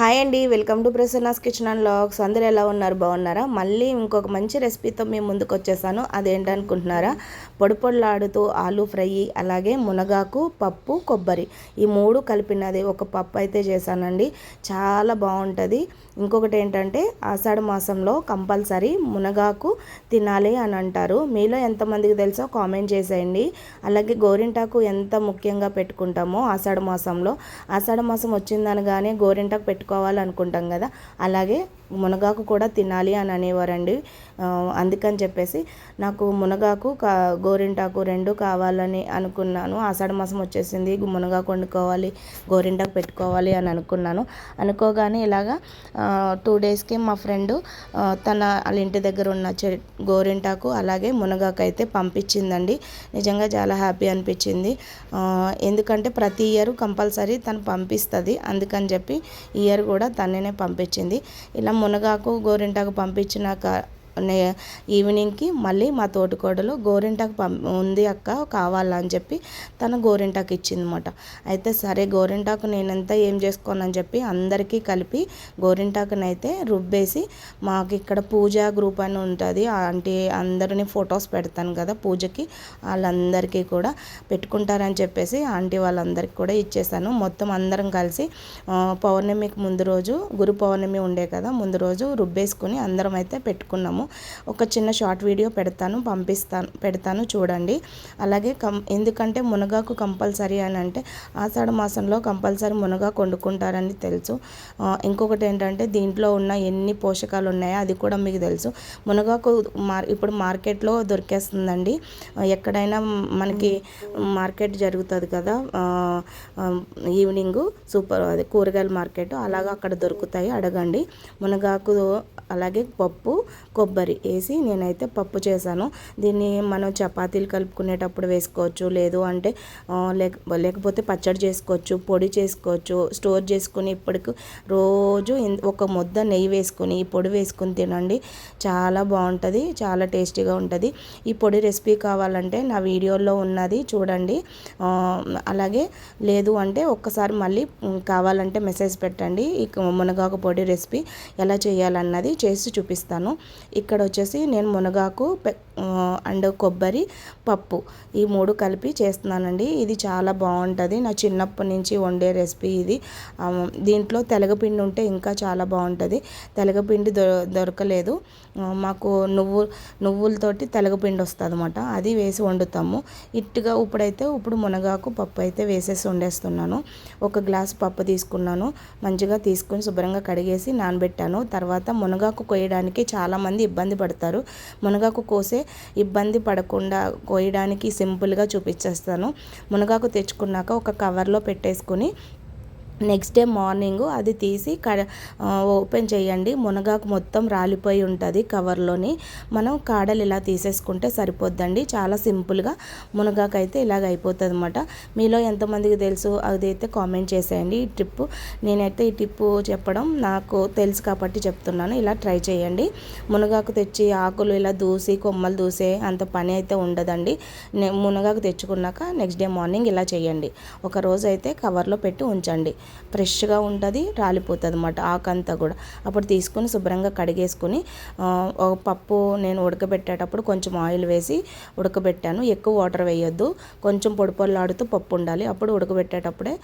Hi అండి welcome to Prasanna's kitchen and vlogs అందరూ ఎలా ఉన్నారు? బాగున్నారా? మళ్ళీ ఇంకొక మంచి రెసిపీతో మేము ముందుకు వచ్చేసాను. అదేంటనుకుంటున్నారా? పొడి పొడిలాడుతూ ఆలు ఫ్రై అలాగే మునగాకు పప్పు కొబ్బరి ఈ మూడు కలిపినది ఒక పప్పు అయితే చేశానండి. చాలా బాగుంటుంది. ఇంకొకటి ఏంటంటే ఆషాఢ మాసంలో కంపల్సరీ మునగాకు తినాలి అని అంటారు. మీలో ఎంతమందికి తెలుసో కామెంట్ చేసేయండి. అలాగే గోరింటాకు ఎంత ముఖ్యంగా పెట్టుకుంటామో ఆషాఢ మాసంలో. ఆషాఢ మాసం వచ్చిందనగానే గోరింటాకు పెట్టుకోవాలనుకుంటాం కదా. అలాగే మునగాకు కూడా తినాలి అని అనేవారండి. అందుకని చెప్పేసి నాకు మునగాకు కా గోరింటాకు రెండు కావాలని అనుకున్నాను. ఆషాఢ మాసం వచ్చేసింది మునగాకు వండుకోవాలి గోరింటాకు పెట్టుకోవాలి అని అనుకున్నాను. అనుకోగానే ఇలాగా టూ డేస్కి మా ఫ్రెండ్ తన వాళ్ళ ఇంటి దగ్గర ఉన్న చె గోరింటాకు అలాగే మునగాకు అయితే పంపించిందండి. నిజంగా చాలా హ్యాపీ అనిపించింది. ఎందుకంటే ప్రతి ఇయర్ కంపల్సరీ తను పంపిస్తుంది. అందుకని చెప్పి ఇయర్ కూడా తననే పంపించింది. ఇలా మునగాకు గోరింటాకు పంపించినాక ఈవినింగ్కి మళ్ళీ మా తోటికోడలు గోరింటాకు పం ఉంది అక్క కావాలని చెప్పి తను గోరింటాకు ఇచ్చిందన్నమాట అయితే సరే గోరింటాకు నేనంతా ఏం చేసుకోనని చెప్పి అందరికీ కలిపి గోరింటాకునైతే రుబ్బేసి మాకు ఇక్కడ పూజ గ్రూప్ అని ఉంటుంది. అంటే అందరిని ఫొటోస్ పెడతాను కదా పూజకి వాళ్ళందరికీ కూడా పెట్టుకుంటారని చెప్పేసి ఆంటీ వాళ్ళందరికీ కూడా ఇచ్చేసాను. మొత్తం అందరం కలిసి పౌర్ణమికి ముందు రోజు గురు పౌర్ణమి ఉండే కదా ముందు రోజు రుబ్బేసుకుని అందరం అయితే పెట్టుకున్నాము. ఒక చిన్న షార్ట్ వీడియో పెడతాను పంపిస్తాను పెడతాను చూడండి. అలాగే కం ఎందుకంటే మునగాకు కంపల్సరీ అని అంటే ఆషాఢ మాసంలో కంపల్సరీ మునగాకు వండుకుంటారని తెలుసు. ఇంకొకటి ఏంటంటే దీంట్లో ఉన్న ఎన్ని పోషకాలు ఉన్నాయో అది కూడా మీకు తెలుసు. మునగాకు మార్ ఇప్పుడు మార్కెట్లో దొరికేస్తుందండి. ఎక్కడైనా మనకి మార్కెట్ జరుగుతుంది కదా ఈవినింగ్ సూపర్. అది కూరగాయల మార్కెట్. అలాగా అక్కడ దొరుకుతాయి. అడగండి. మునగాకు అలాగే పప్పు కొబ్బరి వేసి నేనైతే పప్పు చేశాను. దీన్ని మనం చపాతీలు కలుపుకునేటప్పుడు వేసుకోవచ్చు. లేదు అంటే లేక లేకపోతే పచ్చడి చేసుకోవచ్చు పొడి చేసుకోవచ్చు స్టోర్ చేసుకుని ఇప్పటికి రోజు ఒక ముద్ద నెయ్యి వేసుకుని ఈ పొడి వేసుకుని తినండి. చాలా బాగుంటుంది. చాలా టేస్టీగా ఉంటుంది. ఈ పొడి రెసిపీ కావాలంటే నా వీడియోలో ఉన్నది చూడండి. అలాగే లేదు అంటే ఒక్కసారి మళ్ళీ కావాలంటే మెసేజ్ పెట్టండి. ఈ మునగాకు పొడి రెసిపీ ఎలా చేయాలన్నది చేసి చూపిస్తాను. ఇక్కడ వచ్చేసి నేను మునగాకు అండ్ కొబ్బరి పప్పు. ఈ మూడు కలిపి చేస్తున్నానండి. ఇది చాలా బాగుంటుంది. నా చిన్నప్పటి నుంచి వండే రెసిపీ ఇది. దీంట్లో తెలగపిండి ఉంటే ఇంకా చాలా బాగుంటుంది. తెలగపిండి దొ దొరకలేదు. మాకు నువ్వు నువ్వులతోటి తెలగపిండి వస్తుంది అనమాట అది వేసి వండుతాము. ఇట్టుగా ఇప్పుడైతే ఇప్పుడు మునగాకు పప్పు అయితే వేసేసి వండేస్తున్నాను. ఒక గ్లాస్ పప్పు తీసుకున్నాను. మంచిగా తీసుకుని శుభ్రంగా కడిగేసి నానబెట్టాను. తర్వాత మునగాకు కోయడానికి చాలామంది ఇబ్బంది పడతారు. మునగాకు కోసే ఇబ్బంది పడకుండా కోయడానికి సింపుల్గా చూపించేస్తాను మునగాకు తెచ్చుకున్నాక ఒక కవర్లో పెట్టేసుకుని నెక్స్ట్ డే మార్నింగ్ అది తీసి కడ ఓపెన్ చేయండి. మునగాకు మొత్తం రాలిపోయి ఉంటుంది కవర్లోని. మనం కాడలు ఇలా తీసేసుకుంటే సరిపోద్దండి. చాలా సింపుల్గా మునగాకు అయితే ఇలాగ అయిపోతుంది అనమాట మీలో ఎంతమందికి తెలుసు అదైతే కామెంట్ చేసేయండి. ఈ ట్రిప్ నేనైతే ఈ టిప్పు చెప్పడం నాకు తెలుసు కాబట్టి చెప్తున్నాను. ఇలా ట్రై చేయండి. మునగాకు తెచ్చి ఆకులు ఇలా దూసి కొమ్మలు దూసే అంత పని అయితే ఉండదండి. మునగాకు తెచ్చుకున్నాక నెక్స్ట్ డే మార్నింగ్ ఇలా చేయండి. ఒక రోజు అయితే కవర్లో పెట్టి ఉంచండి. ఫ్రెష్గా ఉంటుంది రాలిపోతుంది అనమాట ఆకంతా కూడా. అప్పుడు తీసుకొని శుభ్రంగా కడిగేసుకొని పప్పు నేను ఉడకబెట్టేటప్పుడు కొంచెం ఆయిల్ వేసి ఉడకబెట్టాను. ఎక్కువ వాటర్ వేయొద్దు. కొంచెం పొడి పొల్లాడుతూ పప్పు ఉండాలి. అప్పుడు ఉడకబెట్టేటప్పుడే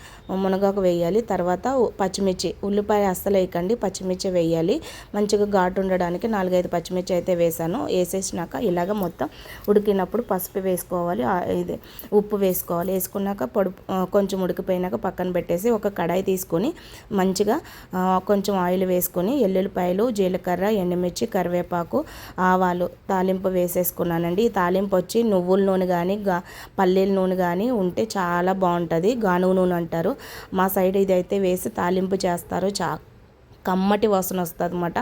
మునగాకు వేయాలి. తర్వాత పచ్చిమిర్చి ఉల్లిపాయ అస్సలు వేయకండి. పచ్చిమిర్చి వేయాలి. మంచిగా ఘాటు ఉండడానికి నాలుగైదు పచ్చిమిర్చి అయితే వేసాను. వేసేసినాక ఇలాగ మొత్తం ఉడికినప్పుడు పసుపు వేసుకోవాలి. ఇది ఉప్పు వేసుకోవాలి. వేసుకున్నాక పొడి కొంచెం ఉడికిపోయినాక పక్కన పెట్టేసి ఒక కడాయి కడాయి తీసుకొని మంచిగా కొంచెం ఆయిల్ వేసుకొని ఎల్లుల్లిపాయలు జీలకర్ర ఎండుమిర్చి కరివేపాకు ఆవాలు తాలింపు వేసేసుకున్నానండి. ఈ తాలింపు వచ్చి నువ్వుల నూనె కానీ గా పల్లీల నూనె కానీ ఉంటే చాలా బాగుంటుంది. గానుగు నూనె అంటారు. మా సైడ్ ఇదైతే వేసి తాలింపు చేస్తారు. చా కమ్మటి వాసన వస్తుంది అనమాట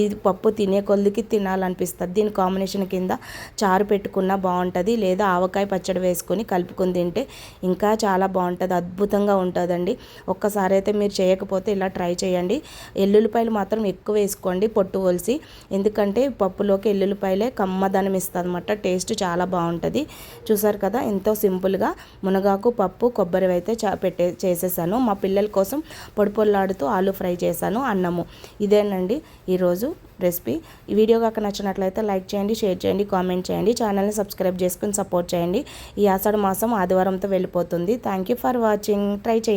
ఇది పప్పు తినే కొద్దికి తినాలనిపిస్తుంది. దీని కాంబినేషన్ కింద చారు పెట్టుకున్నా బాగుంటుంది. లేదా ఆవకాయ పచ్చడి వేసుకొని కలుపుకొని తింటే ఇంకా చాలా బాగుంటుంది. అద్భుతంగా ఉంటుందండి. ఒక్కసారి అయితే మీరు చేయకపోతే ఇలా ట్రై చేయండి. ఎల్లుల్లిపాయలు మాత్రం ఎక్కువ వేసుకోండి. పొట్టు ఒలిసి. ఎందుకంటే పప్పులోకి ఎల్లుల్లిపాయలే కమ్మదనం ఇస్తుంది అనమాట టేస్ట్ చాలా బాగుంటుంది. చూసారు కదా ఎంతో సింపుల్గా మునగాకు పప్పు కొబ్బరి అయితే చా పెట్టే చేసేసాను. మా పిల్లల కోసం పొడి పొల్లాడుతూ ఆలు ఫ్రై చేశాను. అన్నం అన్నము ఇదేనండి ఈరోజు రెసిపీ. ఈ వీడియో కాక నచ్చినట్లయితే లైక్ చేయండి షేర్ చేయండి కామెంట్ చేయండి ఛానల్ని సబ్స్క్రైబ్ చేసుకుని సపోర్ట్ చేయండి. ఈ ఆషాఢ మాసం ఆదివారంతో వెళ్ళిపోతుంది. Thank you for watching. Try చేయండి.